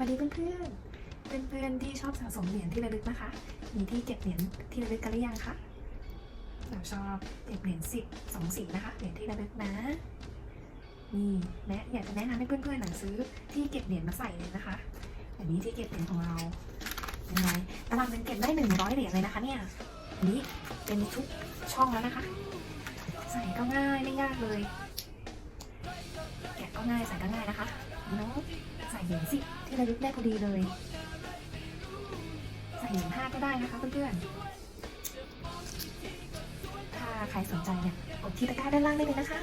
วัสดีเพื่อนๆ เพื่อนๆที่ชอบสะสมเหรียญที่ระลึกนะคะ มีที่เก็บเหรียญที่ระลึกกันหรือยังคะเราชอบเก็บเหรียญสิบสองสีนะคะ เหรียญที่ระลึกนะ นี่และอยากจะแนะนำให้เพื่อนๆหนังซื้อที่เก็บเหรียญมาใส่เลยนะคะอันนี้ที่เก็บเหรียญของเราเป็นไงตารางเงินเก็บได้หนึ่งร้อยเหรียญเลยนะคะเนี่ยอันนี้เป็นทุกช่องแล้วนะคะ ใส่ก็ง่ายไม่ยากเลย แกะก็ง่ายใส่ก็ง่ายนะคะเนาะใส่เหรียญสิ ระลึกได้พอดีเลย ใส่หนึ่งห้าก็ได้นะคะเพื่อนๆถ้าใครสนใจเนี่ยกดที่ตะกร้าด้านล่างได้เลยนะคะ